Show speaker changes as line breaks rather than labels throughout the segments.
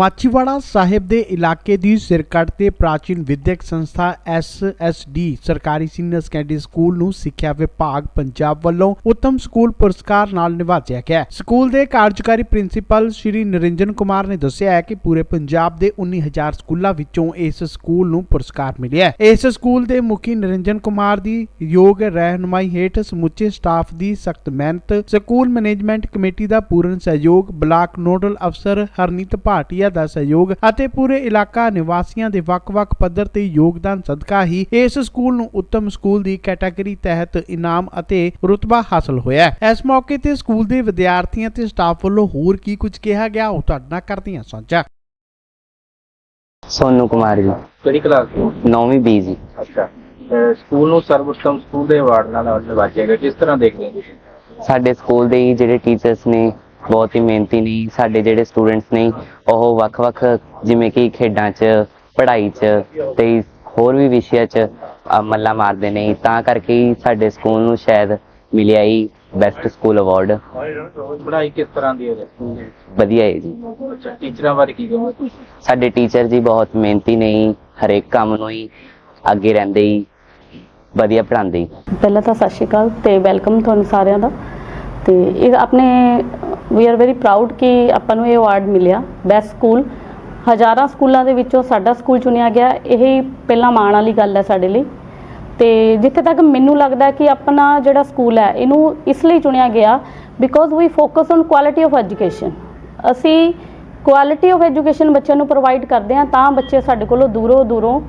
ਮਾਚੀਵਾੜਾ ਸਾਹਿਬ ਦੇ ਇਲਾਕੇ ਦੀ ਸਿਰਕੱਢ ਤੇ ਪ੍ਰਾਚੀਨ ਵਿਦਿਅਕ ਸੰਸਥਾ ਐਸਐਸਡੀ ਸਰਕਾਰੀ ਸੀਨੀਅਰ ਸੈਕੰਡਰੀ ਸਕੂਲ ਨੂੰ ਸਿੱਖਿਆ ਵਿਭਾਗ ਪੰਜਾਬ ਵੱਲੋਂ ਉੱਤਮ ਸਕੂਲ ਪੁਰਸਕਾਰ ਨਾਲ ਨਿਵਾਜਿਆ ਗਿਆ ਸਕੂਲ ਦੇ ਕਾਰਜਕਾਰੀ ਪ੍ਰਿੰਸੀਪਲ ਸ਼੍ਰੀ ਨਰਿੰਜਨ ਕੁਮਾਰ ਨੇ ਦੱਸਿਆ ਹੈ ਕਿ ਪੂਰੇ ਪੰਜਾਬ ਦੇ 19000 ਸਕੂਲਾਂ ਵਿੱਚੋਂ ਇਸ ਸਕੂਲ ਨੂੰ ਪੁਰਸਕਾਰ ਮਿਲਿਆ ਹੈ। ਇਸ ਸਕੂਲ ਦੇ ਮੁਖੀ ਨਰਿੰਜਨ ਕੁਮਾਰ ਦੀ ਯੋਗ ਰਹਿਨੁਮਾਈ ਹੇਠ ਸਮੁੱਚੇ ਸਟਾਫ ਦੀ ਸਖਤ ਮਿਹਨਤ, ਸਕੂਲ ਮੈਨੇਜਮੈਂਟ ਕਮੇਟੀ ਦਾ ਪੂਰਨ ਸਹਿਯੋਗ, ਬਲਾਕ ਨੋਡਲ ਅਫਸਰ ਹਰਨੀਤ ਭਾਟੀਆ ਦਾ ਸਹਿਯੋਗ ਅਤੇ ਪੂਰੇ ਇਲਾਕਾ ਨਿਵਾਸੀਆਂ ਦੇ ਵੱਖ-ਵੱਖ ਪੱਧਰ ਤੇ ਯੋਗਦਾਨ ਸਦਕਾ ਹੀ ਇਸ ਸਕੂਲ ਨੂੰ ਉੱਤਮ ਸਕੂਲ ਦੀ ਕੈਟਾਗਰੀ ਤਹਿਤ ਇਨਾਮ ਅਤੇ ਰੁਤਬਾ ਹਾਸਲ ਹੋਇਆ ਹੈ। ਇਸ ਮੌਕੇ ਤੇ ਸਕੂਲ ਦੇ ਵਿਦਿਆਰਥੀਆਂ ਤੇ ਸਟਾਫ ਵੱਲੋਂ ਹੋਰ ਕੀ ਕੁਝ ਕਿਹਾ ਗਿਆ ਉਹ ਤੁਹਾਡੇ ਨਾਲ ਕਰਦੀਆਂ ਸਾਂਝਾ।
ਸੋਨੂ ਕੁਮਾਰ ਜੀ।
ਕਿਹੜੀ ਕਲਾਸ ਤੋਂ?
9ਵੀਂ ਬੀ ਜੀ।
ਅੱਛਾ। ਸਕੂਲ ਨੂੰ ਸਰਵਉੱਤਮ ਸਕੂਲ ਦੇ ਅਵਾਰਡ ਨਾਲ ਨਿਵਾਜਿਆ ਗਿਆ ਕਿਸ ਤਰ੍ਹਾਂ ਦੇਖਦੇ ਹੋ
ਸਾਡੇ ਸਕੂਲ ਦੇ ਜਿਹੜੇ ਟੀਚਰਸ ਨੇ ਬਹੁਤ ਹੀ ਮਿਹਨਤੀ ਨੇ ਸਾਡੇ ਜਿਹੜੇ ਸਟੂਡੈਂਟਸ ਨੇ ਉਹ ਵੱਖ-ਵੱਖ ਜਿਵੇਂ ਕਿ ਖੇਡਾਂ 'ਚ ਪੜ੍ਹਾਈ 'ਚ ਤੇ ਹੋਰ ਵੀ ਵਿਸ਼ਿਆਂ 'ਚ ਮੱਲਾ ਮਾਰਦੇ ਨੇ। ਤਾਂ ਕਰਕੇ ਹੀ ਸਾਡੇ ਸਕੂਲ ਨੂੰ ਸ਼ਾਇਦ ਮਿਲਿਆ ਹੀ ਬੈਸਟ ਸਕੂਲ ਅਵਾਰਡ
ਪੜ੍ਹਾਈ ਕਿਸ ਤਰ੍ਹਾਂ ਦੀ ਹੈ
ਵਧੀਆ ਹੈ ਜੀ।
ਅੱਛਾ ਟੀਚਰਾਂ ਬਾਰੇ ਕੀ ਕਹੋਗੇ
ਸਾਡੇ ਟੀਚਰ ਜੀ ਬਹੁਤ ਮਿਹਨਤੀ ਨੇ ਹਰੇਕ ਕੰਮ ਨੂੰ ਹੀ ਅੱਗੇ ਰਹਿੰਦੇ ਹੀ ਵਧੀਆ ਪੜ੍ਹਾਉਂਦੇ।
ਪਹਿਲਾਂ ਤਾਂ ਸਤਿ ਸ਼੍ਰੀ ਅਕਾਲ ਤੇ ਵੈਲਕਮ ਤੁਹਾਨੂੰ ਸਾਰਿਆਂ ਦਾ। ਤੇ ਇਹ ਆਪਣੇ ਵੀ ਆਰ ਵੈਰੀ ਪ੍ਰਾਊਡ ਕਿ ਆਪਾਂ ਨੂੰ ਇਹ ਅਵਾਰਡ ਮਿਲਿਆ। ਬੈਸਟ ਸਕੂਲ ਹਜ਼ਾਰਾਂ ਸਕੂਲਾਂ ਦੇ ਵਿੱਚੋਂ ਸਾਡਾ ਸਕੂਲ ਚੁਣਿਆ ਗਿਆ। ਇਹ ਪਹਿਲਾਂ ਮਾਣ ਵਾਲੀ ਗੱਲ ਹੈ ਸਾਡੇ ਲਈ। ਤੇ ਜਿੱਥੇ ਤੱਕ ਮੈਨੂੰ ਲੱਗਦਾ ਕਿ ਆਪਣਾ ਜਿਹੜਾ ਸਕੂਲ ਹੈ, ਇਹਨੂੰ ਇਸ ਲਈ ਚੁਣਿਆ ਗਿਆ because we focus on quality of education ਅਸੀਂ ਕੁਆਲਿਟੀ ਆਫ ਐਜੂਕੇਸ਼ਨ ਬੱਚਿਆਂ ਨੂੰ ਪ੍ਰੋਵਾਈਡ ਕਰਦੇ ਹਾਂ ਤਾਂ ਬੱਚੇ ਸਾਡੇ ਕੋਲੋਂ ਦੂਰੋਂ ਦੂਰੋਂ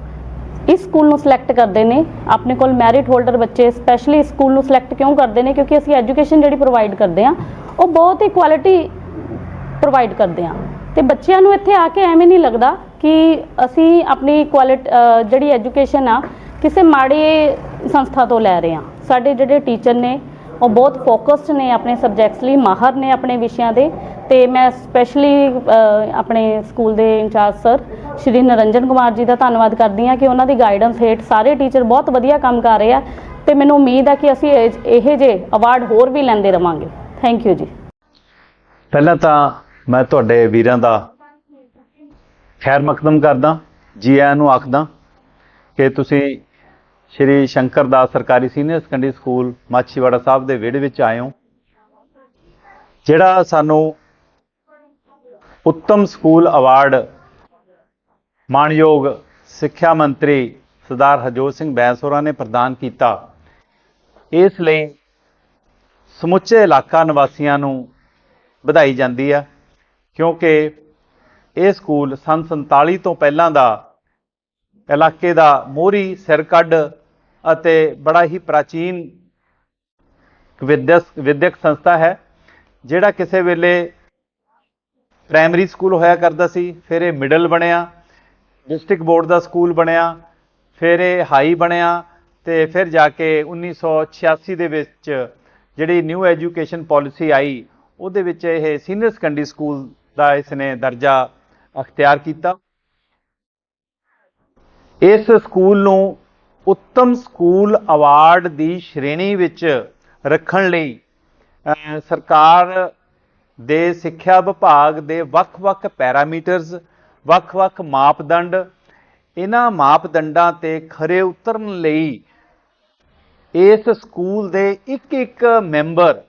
ਇਸ ਸਕੂਲ ਨੂੰ ਸਿਲੈਕਟ ਕਰਦੇ ਨੇ। ਆਪਣੇ ਕੋਲ ਮੈਰਿਟ ਹੋਲਡਰ ਬੱਚੇ ਸਪੈਸ਼ਲੀ ਇਸ ਸਕੂਲ ਨੂੰ ਸਿਲੈਕਟ ਕਿਉਂ ਕਰਦੇ ਨੇ? ਕਿਉਂਕਿ ਅਸੀਂ ਐਜੂਕੇਸ਼ਨ ਜਿਹੜੀ ਪ੍ਰੋਵਾਈਡ ਕਰਦੇ ਆ ਉਹ ਬਹੁਤ ਹੀ ਕੁਆਲਿਟੀ ਪ੍ਰੋਵਾਈਡ ਕਰਦੇ ਆ ਤੇ ਬੱਚਿਆਂ ਨੂੰ ਇੱਥੇ ਆ ਕੇ ਐਵੇਂ ਨਹੀਂ ਲੱਗਦਾ ਕਿ ਅਸੀਂ ਆਪਣੀ ਕੁਆਲਿਟੀ ਜਿਹੜੀ ਐਜੂਕੇਸ਼ਨ ਆ, ਕਿਸੇ ਮਾੜੇ ਸੰਸਥਾ ਤੋਂ ਲੈ ਰਹੇ ਆ ਸਾਡੇ ਜਿਹੜੇ ਟੀਚਰ ਨੇ, ਉਹ ਬਹੁਤ ਫੋਕਸਡ ਨੇ ਆਪਣੇ ਸਬਜੈਕਟਸ ਲਈ, ਮਾਹਰ ਨੇ ਆਪਣੇ ਵਿਸ਼ਿਆਂ ਦੇ। ਤੇ ਮੈਂ ਸਪੈਸ਼ਲੀ ਆਪਣੇ ਸਕੂਲ ਦੇ ਇੰਚਾਰਜ ਸਰ ਸ਼੍ਰੀ ਨਰਿੰਜਨ ਕੁਮਾਰ ਜੀ ਦਾ ਧੰਨਵਾਦ ਕਰਦੀ ਹਾਂ ਕਿ ਉਹਨਾਂ ਦੀ ਗਾਈਡੈਂਸ ਹੇਠ ਸਾਰੇ ਟੀਚਰ ਬਹੁਤ ਵਧੀਆ ਕੰਮ ਕਰ ਰਹੇ ਆ ਤੇ ਮੈਨੂੰ ਉਮੀਦ ਆ ਕਿ ਅਸੀਂ ਇਹ- ਇਹੋ ਜਿਹੇ ਅਵਾਰਡ ਹੋਰ ਵੀ ਲੈਂਦੇ ਰਵਾਂਗੇ। ਥੈਂਕ ਯੂ ਜੀ।
ਪਹਿਲਾਂ ਤਾਂ ਮੈਂ ਤੁਹਾਡੇ ਵੀਰਾਂ ਦਾ ਖੈਰ ਮਕਦਮ ਕਰਦਾ, ਜੀ ਆਇਆਂ ਨੂੰ ਆਖਦਾ ਕਿ ਤੁਸੀਂ ਸ਼੍ਰੀ ਸ਼ੰਕਰ ਦਾਸ ਸਰਕਾਰੀ senior secondary school Machhiwara Sahib ਦੇ ਵਿਹੜੇ ਵਿੱਚ ਆਏ ਹੋ, ਜਿਹੜਾ ਸਾਨੂੰ ਉੱਤਮ ਸਕੂਲ ਅਵਾਰਡ ਮਾਣਯੋਗ ਸਿੱਖਿਆ ਮੰਤਰੀ ਸਰਦਾਰ ਹਰਜੋਤ ਸਿੰਘ ਬੈਂਸ ਹੋਰਾਂ ਨੇ ਪ੍ਰਦਾਨ ਕੀਤਾ। ਇਸ ਲਈ ਸਮੁੱਚੇ ਇਲਾਕਾ ਨਿਵਾਸੀਆਂ ਨੂੰ ਵਧਾਈ ਜਾਂਦੀ ਆ ਕਿਉਂਕਿ ਇਹ ਸਕੂਲ ਸੰਨ 47 ਤੋਂ ਪਹਿਲਾਂ ਦਾ ਇਲਾਕੇ ਦਾ ਮੋਹਰੀ ਸਿਰਕੱਢ ਅਤੇ ਬੜਾ ਹੀ ਪ੍ਰਾਚੀਨ ਵਿਦਿਅਕ ਵਿਦਿਅਕ ਸੰਸਥਾ ਹੈ, ਜਿਹੜਾ ਕਿਸੇ ਵੇਲੇ ਪ੍ਰਾਇਮਰੀ ਸਕੂਲ ਹੋਇਆ ਕਰਦਾ ਸੀ, ਫਿਰ ਇਹ ਮਿਡਲ ਬਣਿਆ, ਡਿਸਟ੍ਰਿਕਟ ਬੋਰਡ ਦਾ ਸਕੂਲ ਬਣਿਆ, ਫਿਰ ਇਹ ਹਾਈ ਬਣਿਆ ਤੇ ਫਿਰ ਜਾ ਕੇ 1986 ਦੇ ਵਿੱਚ ਜਿਹੜੀ ਨਿਊ ਐਜੂਕੇਸ਼ਨ ਪਾਲਿਸੀ ਆਈ, ਉਹਦੇ ਵਿੱਚ ਇਹ ਸੀਨੀਅਰ ਸੈਕੰਡਰੀ ਸਕੂਲ ਦਾ ਇਸ ਨੇ ਦਰਜਾ ਅਖਤਿਆਰ ਕੀਤਾ। ਇਸ ਸਕੂਲ ਨੂੰ ਉੱਤਮ ਸਕੂਲ ਅਵਾਰਡ ਦੀ ਸ਼੍ਰੇਣੀ ਵਿੱਚ ਰੱਖਣ ਲਈ ਸਰਕਾਰ ਦੇ ਸਿੱਖਿਆ ਵਿਭਾਗ ਦੇ ਵੱਖ-ਵੱਖ ਪੈਰਾਮੀਟਰਸ, ਵੱਖ-ਵੱਖ ਮਾਪਦੰਡ, ਇਹਨਾਂ ਮਾਪਦੰਡਾਂ ਤੇ ਖਰੇ ਉਤਰਨ ਲਈ ਇਸ ਸਕੂਲ ਦੇ ਇੱਕ ਇੱਕ ਮੈਂਬਰ,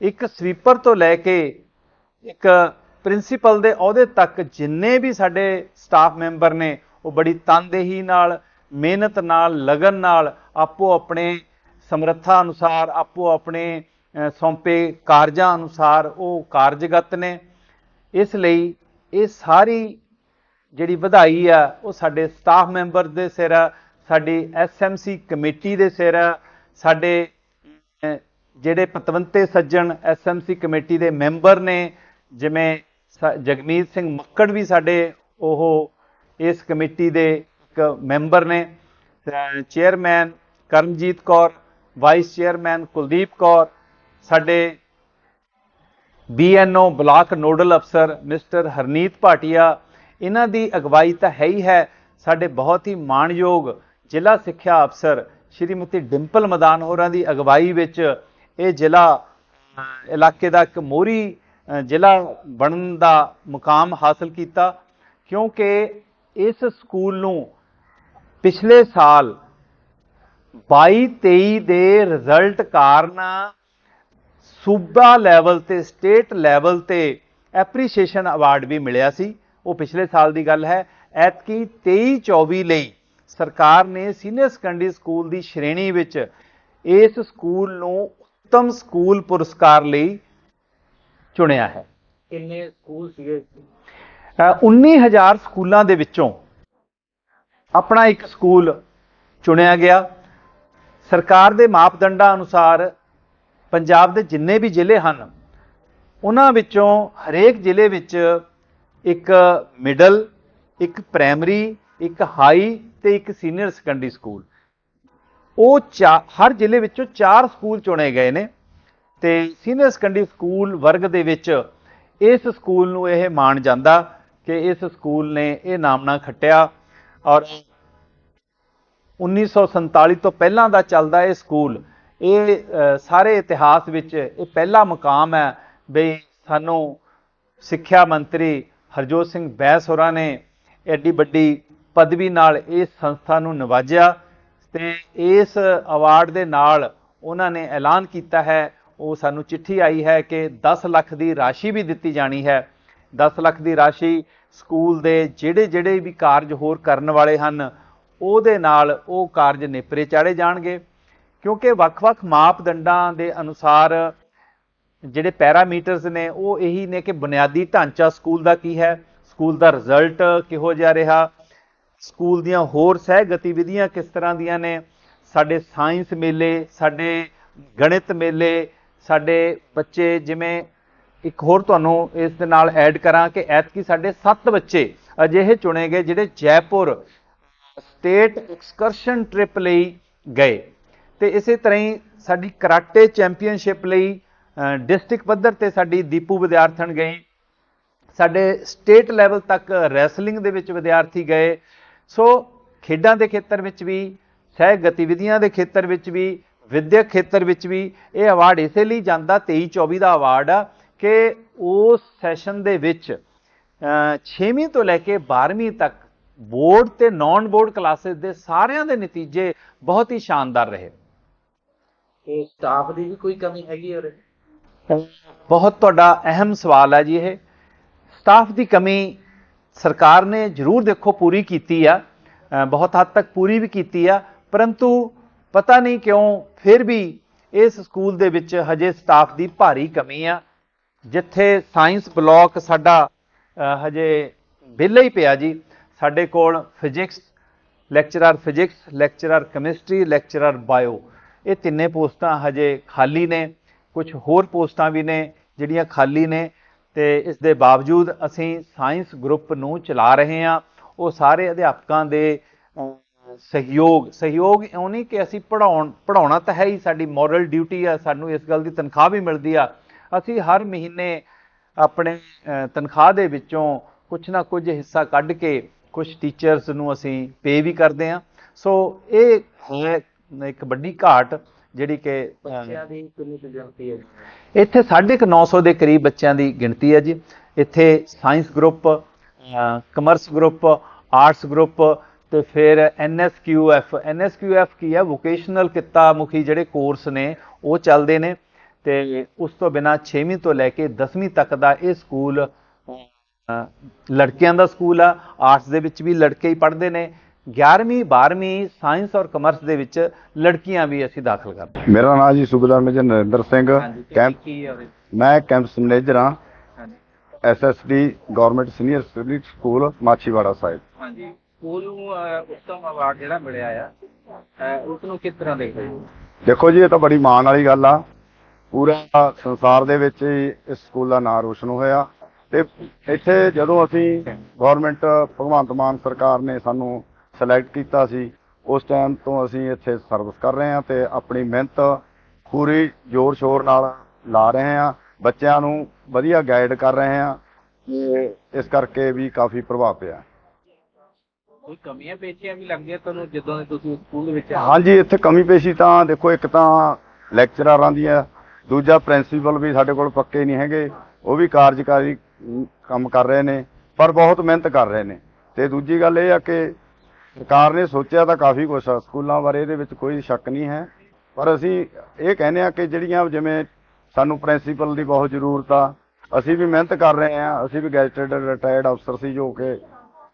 ਇੱਕ ਸਵੀਪਰ ਤੋਂ ਲੈ ਕੇ ਇੱਕ ਪ੍ਰਿੰਸੀਪਲ ਦੇ ਅਹੁਦੇ ਤੱਕ ਜਿੰਨੇ ਵੀ ਸਾਡੇ ਸਟਾਫ ਮੈਂਬਰ ਨੇ, ਉਹ ਬੜੀ ਤਨਦੇਹੀ ਨਾਲ, ਮਿਹਨਤ ਨਾਲ, ਲਗਨ ਨਾਲ ਆਪੋ ਆਪਣੇ ਸਮਰੱਥਾ ਅਨੁਸਾਰ ਆਪੋ ਆਪਣੇ ਸੌਂਪੇ ਕਾਰਜਾਂ ਅਨੁਸਾਰ ਉਹ ਕਾਰਜਗਤ ਨੇ। ਇਸ ਲਈ ਇਹ ਸਾਰੀ ਜਿਹੜੀ ਵਧਾਈ ਆ, ਉਹ ਸਾਡੇ ਸਟਾਫ ਮੈਂਬਰ ਦੇ ਸਿਰ ਆ, ਸਾਡੀ ਐਸਐਮਸੀ ਕਮੇਟੀ ਦੇ ਸਿਰ ਆ, ਸਾਡੇ ਜਿਹੜੇ ਪਤਵੰਤੇ ਸੱਜਣ ਐਸਐਮਸੀ ਕਮੇਟੀ ਦੇ ਮੈਂਬਰ ਨੇ, ਜਿਵੇਂ ਸ- ਜਗਮੀਤ ਸਿੰਘ ਮੱਕੜ ਵੀ ਸਾਡੇ ਉਹ ਇਸ ਕਮੇਟੀ ਦੇ ਇੱਕ ਮੈਂਬਰ ਨੇ। Chairman Karamjit Kaur, vice chairman Kuldeep Kaur ਸਾਡੇ ਬੀਐਨਓ ਬਲਾਕ ਨੋਡਲ ਅਫਸਰ ਮਿਸਟਰ ਹਰਨੀਤ ਭਾਟੀਆ, ਇਹਨਾਂ ਦੀ ਅਗਵਾਈ ਤਾਂ ਹੈ ਹੀ ਹੈ। ਸਾਡੇ ਬਹੁਤ ਹੀ ਮਾਣਯੋਗ ਜ਼ਿਲ੍ਹਾ ਸਿੱਖਿਆ ਅਫਸਰ ਸ਼੍ਰੀਮਤੀ ਡਿੰਪਲ ਮਦਾਨ ਹੋਰਾਂ ਦੀ ਅਗਵਾਈ ਵਿੱਚ ਇਹ ਜ਼ਿਲ੍ਹਾ ਇਲਾਕੇ ਦਾ ਇੱਕ ਮੋਹਰੀ ਜ਼ਿਲ੍ਹਾ ਬਣਨ ਦਾ ਮੁਕਾਮ ਹਾਸਲ ਕੀਤਾ। ਕਿਉਂਕਿ ਇਸ ਸਕੂਲ ਨੂੰ ਪਿਛਲੇ ਸਾਲ 22-23 ਦੇ ਰਿਜ਼ਲਟ ਕਾਰਨ ਸੂਬਾ ਲੈਵਲ ਤੇ ਸਟੇਟ ਲੈਵਲ ਤੇ ਐਪਰੀਸ਼ੀਏਸ਼ਨ ਅਵਾਰਡ ਵੀ ਮਿਲਿਆ ਸੀ। ਉਹ ਪਿਛਲੇ ਸਾਲ ਦੀ ਗੱਲ ਹੈ। ਐਤਕੀ 23-24 ਲਈ ਸਰਕਾਰ ਨੇ ਸੀਨੀਅਰ ਸੈਕੰਡਰੀ ਸਕੂਲ ਦੀ ਸ਼੍ਰੇਣੀ ਵਿੱਚ ਇਸ ਸਕੂਲ ਨੂੰ ਉੱਤਮ ਸਕੂਲ ਪੁਰਸਕਾਰ ਲਈ ਚੁਣਿਆ ਹੈ।
ਕਿੰਨੇ ਸਕੂਲ ਸੀਗੇ?
ਅ, 19000 ਸਕੂਲਾਂ ਦੇ ਵਿੱਚੋਂ ਆਪਣਾ ਇੱਕ ਸਕੂਲ ਚੁਣਿਆ ਗਿਆ। ਸਰਕਾਰ ਦੇ ਮਾਪਦੰਡਾਂ ਅਨੁਸਾਰ ਪੰਜਾਬ ਦੇ ਜਿੰਨੇ ਵੀ ਜ਼ਿਲ੍ਹੇ ਹਨ, ਉਹਨਾਂ ਵਿੱਚੋਂ ਹਰੇਕ ਜ਼ਿਲ੍ਹੇ ਵਿੱਚ ਇੱਕ ਮਿਡਲ ਇੱਕ ਪ੍ਰਾਇਮਰੀ ਇੱਕ ਹਾਈ ਤੇ ਇੱਕ ਸੀਨੀਅਰ ਸੈਕੰਡਰੀ ਸਕੂਲ ਉਹ ਚਾ- ਹਰ ਜ਼ਿਲ੍ਹੇ ਵਿੱਚੋਂ ਚਾਰ ਸਕੂਲ ਚੁਣੇ ਗਏ ਨੇ ਤੇ ਸੀਨੀਅਰ ਸੈਕੰਡਰੀ ਸਕੂਲ ਵਰਗ ਦੇ ਵਿੱਚ ਇਸ ਸਕੂਲ ਨੂੰ ਇਹ ਮਾਣ ਜਾਂਦਾ ਕਿ ਇਸ ਸਕੂਲ ਨੇ ਇਹ ਨਾਮਣਾ ਖੱਟਿਆ ਔਰ 1947 ਤੋਂ ਪਹਿਲਾਂ ਦਾ ਚੱਲਦਾ ਇਹ ਸਕੂਲ ਇਹ ਸਾਰੇ ਇਤਿਹਾਸ ਵਿੱਚ ਇਹ ਪਹਿਲਾ ਮੁਕਾਮ ਹੈ ਬਈ ਸਾਨੂੰ ਸਿੱਖਿਆ ਮੰਤਰੀ ਹਰਜੋਤ ਸਿੰਘ ਬੈਂਸ ਹੋਰਾਂ ਨੇ ਐਡੀ ਵੱਡੀ ਪਦਵੀ ਨਾਲ ਇਸ ਸੰਸਥਾ ਨੂੰ ਨਵਾਜਿਆ ਤੇ ਇਸ ਅਵਾਰਡ ਦੇ ਨਾਲ ਉਹਨਾਂ ਨੇ ਐਲਾਨ ਕੀਤਾ ਹੈ, ਉਹ ਸਾਨੂੰ ਚਿੱਠੀ ਆਈ ਹੈ ਕਿ 10 ਲੱਖ ਦੀ ਰਾਸ਼ੀ ਵੀ ਦਿੱਤੀ ਜਾਣੀ ਹੈ। 10 ਲੱਖ ਦੀ ਰਾਸ਼ੀ ਸਕੂਲ ਦੇ ਜਿਹੜੇ ਜਿਹੜੇ ਵੀ ਕਾਰਜ ਹੋਰ ਕਰਨ ਵਾਲੇ ਹਨ, ਉਹਦੇ ਨਾਲ ਉਹ ਕਾਰਜ ਨੇਪਰੇ ਚਾੜੇ ਜਾਣਗੇ। ਕਿਉਂਕਿ ਵੱਖ-ਵੱਖ ਮਾਪਦੰਡਾਂ ਦੇ ਅਨੁਸਾਰ ਜਿਹੜੇ ਪੈਰਾਮੀਟਰਸ ਨੇ, ਉਹ ਇਹੀ ਨੇ ਕਿ ਬੁਨਿਆਦੀ ਢਾਂਚਾ ਸਕੂਲ ਦਾ ਕੀ ਹੈ? ਸਕੂਲ ਦਾ ਰਿਜ਼ਲਟ ਕਿਹੋ ਜਿਹਾ ਰਿਹਾ? ਸਕੂਲ ਦੀਆਂ ਹੋਰ ਸਹਿ ਗਤੀਵਿਧੀਆਂ ਕਿਸ ਤਰ੍ਹਾਂ ਦੀਆਂ ਨੇ? ਸਾਡੇ ਸਾਇੰਸ ਮੇਲੇ, ਸਾਡੇ ਗਣਿਤ ਮੇਲੇ, ਸਾਡੇ ਬੱਚੇ ਜਿਵੇਂ ਇੱਕ ਹੋਰ ਤੁਹਾਨੂੰ ਇਸ ਦੇ ਨਾਲ ਐਡ ਕਰਾਂ ਕਿ ਐਤਕੀ ਸਾਡੇ 7 ਬੱਚੇ ਅਜਿਹੇ ਚੁਣੇ ਗਏ ਜਿਹੜੇ ਜੈਪੁਰ ਸਟੇਟ ਐਕਸਕਰਸ਼ਨ ਟ੍ਰਿਪ ਲਈ ਗਏ। ਤੇ ਇਸੇ ਤਰ੍ਹਾਂ ਹੀ ਸਾਡੀ ਕਰਾਟੇ ਚੈਂਪੀਅਨਸ਼ਿਪ ਲਈ ਡਿਸਟ੍ਰਿਕਟ ਪੱਧਰ ਤੇ ਸਾਡੀ ਦੀਪੂ ਵਿਦਿਆਰਥਣ ਗਈ ਸਾਡੇ ਸਟੇਟ ਲੈਵਲ ਤੱਕ ਰੈਸਲਿੰਗ ਦੇ ਵਿੱਚ ਵਿਦਿਆਰਥੀ ਗਏ। ਸੋ ਖੇਡਾਂ ਦੇ ਖੇਤਰ ਵਿੱਚ ਵੀ, ਸਹਿ ਗਤੀਵਿਧੀਆਂ ਦੇ ਖੇਤਰ ਵਿੱਚ ਵੀ, ਵਿਦਿਅਕ ਖੇਤਰ ਵਿੱਚ ਵੀ ਇਹ ਅਵਾਰਡ ਇਸੇ ਲਈ ਜਾਂਦਾ 23 24 ਦਾ ਅਵਾਰਡ ਆ ਕਿ ਉਸ ਸੈਸ਼ਨ ਦੇ ਵਿੱਚ 6ਵੀਂ ਤੋਂ ਲੈ ਕੇ 12ਵੀਂ ਤੱਕ ਬੋਰਡ ਤੇ ਨਾਨ ਬੋਰਡ ਕਲਾਸਿਸ ਦੇ ਸਾਰਿਆਂ ਦੇ ਨਤੀਜੇ ਬਹੁਤ ਹੀ ਸ਼ਾਨਦਾਰ ਰਹੇ।
ਤੇ ਸਟਾਫ ਦੀ ਵੀ ਕੋਈ ਕਮੀ ਹੈਗੀ ਔਰ
ਬਹੁਤ ਤੁਹਾਡਾ ਅਹਿਮ ਸਵਾਲ ਹੈ ਜੀ ਇਹ। ਸਟਾਫ ਦੀ ਕਮੀ ਸਰਕਾਰ ਨੇ ਜ਼ਰੂਰ ਦੇਖੋ ਪੂਰੀ ਕੀਤੀ ਆ। ਬਹੁਤ ਹੱਦ ਤੱਕ ਪੂਰੀ ਵੀ ਕੀਤੀ ਆ। ਪਰੰਤੂ ਪਤਾ ਨਹੀਂ ਕਿਉਂ ਫਿਰ ਵੀ ਇਸ ਸਕੂਲ ਦੇ ਵਿੱਚ ਹਜੇ ਸਟਾਫ ਦੀ ਭਾਰੀ ਕਮੀ ਆ। ਜਿੱਥੇ ਸਾਇੰਸ ਬਲਾਕ ਸਾਡਾ ਹਜੇ ਵਿਹਲਾ ਹੀ ਪਿਆ ਜੀ। ਸਾਡੇ ਕੋਲ physics lecturer physics lecturer chemistry lecturer bio ਇਹ ਤਿੰਨੇ ਪੋਸਟਾਂ ਹਜੇ ਖਾਲੀ ਨੇ, ਕੁਝ ਹੋਰ ਪੋਸਟਾਂ ਵੀ ਨੇ ਜਿਹੜੀਆਂ ਖਾਲੀ ਨੇ ਤੇ ਇਸ ਦੇ ਬਾਵਜੂਦ ਅਸੀਂ ਸਾਇੰਸ ਗਰੁੱਪ ਨੂੰ ਚਲਾ ਰਹੇ ਹਾਂ। ਉਹ ਸਾਰੇ ਅਧਿਆਪਕਾਂ ਦੇ ਸਹਿਯੋਗ ਸਹਿਯੋਗ ਇਉਂ ਨਹੀਂ ਕਿ ਅਸੀਂ ਪੜਾਉਣ ਪੜਾਉਣਾ ਤਾਂ ਹੈ ਹੀ, ਸਾਡੀ ਮੋਰਲ ਡਿਊਟੀ ਆ, ਸਾਨੂੰ ਇਸ ਗੱਲ ਦੀ ਤਨਖਾਹ ਵੀ ਮਿਲਦੀ ਆ। ਅਸੀਂ ਹਰ ਮਹੀਨੇ ਆਪਣੇ ਤਨਖਾਹ ਦੇ ਵਿੱਚੋਂ ਕੁਝ ਨਾ ਕੁਝ ਹਿੱਸਾ ਕੱਢ ਕੇ ਕੁਝ ਟੀਚਰਸ ਨੂੰ ਅਸੀਂ ਪੇ ਵੀ ਕਰਦੇ ਹਾਂ। ਸੋ ਇਹ ਹੈ ਇੱਕ ਵੱਡੀ ਘਾਟ ਜਿਹੜੀ ਕਿ
ਬੱਚਿਆਂ ਦੀ ਕਿੰਨੀ ਕੁ ਗਿਣਤੀ ਹੈ
ਇੱਥੇ 950 ਦੇ ਕਰੀਬ ਬੱਚਿਆਂ ਦੀ ਗਿਣਤੀ ਹੈ ਜੀ। ਇੱਥੇ science group commerce group arts group ਤੇ ਫਿਰ ਐਨਐਸਕਿਊਐਫ ਐਨਐਸਕਿਊਐਫ ਕੀ ਹੈ? ਵੋਕੇਸ਼ਨਲ ਕਿੱਤਾ ਮੁਖੀ ਜਿਹੜੇ ਕੋਰਸ ਨੇ ਉਹ ਚੱਲਦੇ ਨੇ ਤੇ ਉਸ ਤੋਂ ਬਿਨਾ 6ਵੀਂ ਤੋਂ ਲੈ ਕੇ 10ਵੀਂ ਤੱਕ ਦਾ ਇਹ ਸਕੂਲ ਲੜਕਿਆਂ ਦਾ ਸਕੂਲ ਆ। ਆਰਟਸ ਦੇ ਵਿੱਚ ਵੀ ਲੜਕੇ ਹੀ ਪੜ੍ਹਦੇ ਨੇ। 11ਵੀਂ 12ਵੀਂ ਸਾਇੰਸ ਔਰ ਕਮਰਸ ਦੇ ਵਿੱਚ ਲੜਕੀਆਂ ਵੀ ਅਸੀਂ ਦਾਖਲ ਕਰਦੇ ਹਾਂ।
ਮੇਰਾ ਨਾਮ ਜੀ ਸੂਬੇਦਾਰ ਮੇਜਰ ਨਰਿੰਦਰ ਸਿੰਘ। ਕੈਂਪ ਮੈਂ ਕੈਂਪਸ ਮੈਨੇਜਰ ਹਾਂ।
ਹਾਂਜੀ।
SSD government senior secondary school Machhiwara Sahib.
ਹਾਂਜੀ। ਸਕੂਲ ਨੂੰ ਉੱਤਮ ਅਵਾਰਡ ਜਿਹੜਾ ਮਿਲਿਆ ਆ ਉਸ ਨੂੰ ਕਿਸ ਤਰ੍ਹਾਂ ਦੇਖਦੇ ਹੋ?
ਦੇਖੋ ਜੀ ਇਹ ਤਾਂ ਬੜੀ ਮਾਣ ਵਾਲੀ ਗੱਲ ਆ। ਪੂਰਾ ਸੰਸਾਰ ਦੇ ਵਿੱਚ ਇਸ ਸਕੂਲ ਦਾ ਨਾਮ ਰੋਸ਼ਨ ਹੋਇਆ। ਤੇ ਇੱਥੇ ਜਦੋਂ ਅਸੀਂ ਗਵਰਨਮੈਂਟ ਭਗਵੰਤ ਮਾਨ ਸਰਕਾਰ ਨੇ ਸਾਨੂੰ ਸਿਲੈਕਟ ਕੀਤਾ ਸੀ ਉਸ ਟਾਈਮ ਤੋਂ ਅਸੀਂ ਇੱਥੇ ਸਰਵਿਸ ਕਰ ਰਹੇ ਹਾਂ ਤੇ ਆਪਣੀ ਮਿਹਨਤ ਪੂਰੀ ਜ਼ੋਰ ਸ਼ੋਰ ਨਾਲ ਲਾ ਰਹੇ ਹਾਂ। ਬੱਚਿਆਂ ਨੂੰ ਵਧੀਆ ਗਾਈਡ ਕਰ ਰਹੇ ਹਾਂ ਤੇ ਇਸ ਕਰਕੇ ਵੀ ਕਾਫੀ ਪ੍ਰਭਾਵ ਪਿਆ।
ਕੋਈ ਕਮੀਆਂ ਪੇਚੀਆਂ ਵੀ ਲੱਗਦੀਆਂ ਤੁਹਾਨੂੰ ਜਦੋਂ ਤੁਸੀਂ ਸਕੂਲ ਦੇ ਵਿੱਚ?
ਹਾਂਜੀ ਇੱਥੇ ਕਮੀ ਪੇਸ਼ੀ ਤਾਂ ਦੇਖੋ ਇੱਕ ਤਾਂ ਲੈਕਚਰਾਰਾਂ ਦੀ ਹੈ ਦੂਜਾ ਪ੍ਰਿੰਸੀਪਲ ਵੀ ਸਾਡੇ ਕੋਲ ਪੱਕੇ ਨਹੀਂ ਹੈਗੇ ਉਹ ਵੀ ਕਾਰਜਕਾਰੀ ਕੰਮ ਕਰ ਰਹੇ ਨੇ ਪਰ ਬਹੁਤ ਮਿਹਨਤ ਕਰ ਰਹੇ ਨੇ। ਤੇ ਦੂਜੀ ਗੱਲ ਇਹ ਆ ਕਿ ਸਰਕਾਰ ਨੇ ਸੋਚਿਆ ਤਾਂ ਕਾਫੀ ਕੁਛ ਆ, ਸਕੂਲਾਂ ਬਾਰੇ ਇਹਦੇ ਵਿੱਚ ਕੋਈ ਸ਼ੱਕ ਨਹੀਂ ਹੈ। ਪਰ ਅਸੀਂ ਇਹ ਕਹਿੰਦੇ ਆ ਕਿ ਜਿਹੜੀਆਂ ਜਿਵੇਂ ਸਾਨੂੰ ਪ੍ਰਿੰਸੀਪਲ ਦੀ ਬਹੁਤ ਜ਼ਰੂਰਤ ਆ, ਅਸੀਂ ਵੀ ਮਿਹਨਤ ਕਰ ਰਹੇ ਆ ਅਸੀਂ ਵੀ ਗੈਜਟਡ ਰਿਟਾਇਰਡ ਅਫਸਰ ਸੀ ਜੋ ਕਿ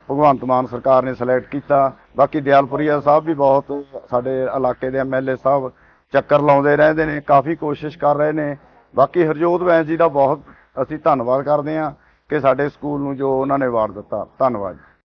ਭਗਵੰਤ ਮਾਨ ਸਰਕਾਰ ਨੇ ਸਿਲੈਕਟ ਕੀਤਾ। ਬਾਕੀ ਦਿਆਲਪੁਰੀਆ ਸਾਹਿਬ ਵੀ ਬਹੁਤ, ਸਾਡੇ ਇਲਾਕੇ ਦੇ ਐਮਐਲਏ ਸਾਹਿਬ ਚੱਕਰ ਲਾਉਂਦੇ ਰਹਿੰਦੇ ਨੇ, ਕਾਫੀ ਕੋਸ਼ਿਸ਼ ਕਰ ਰਹੇ ਨੇ। ਬਾਕੀ ਹਰਜੋਤ ਵੈਂਸ ਜੀ ਦਾ ਬਹੁਤ ਅਸੀਂ ਧੰਨਵਾਦ ਕਰਦੇ ਹਾਂ ਕਿ ਸਾਡੇ ਸਕੂਲ ਨੂੰ ਜੋ ਉਹਨਾਂ ਨੇ ਅਵਾਰਡ ਦਿੱਤਾ। ਧੰਨਵਾਦ ਜੀ।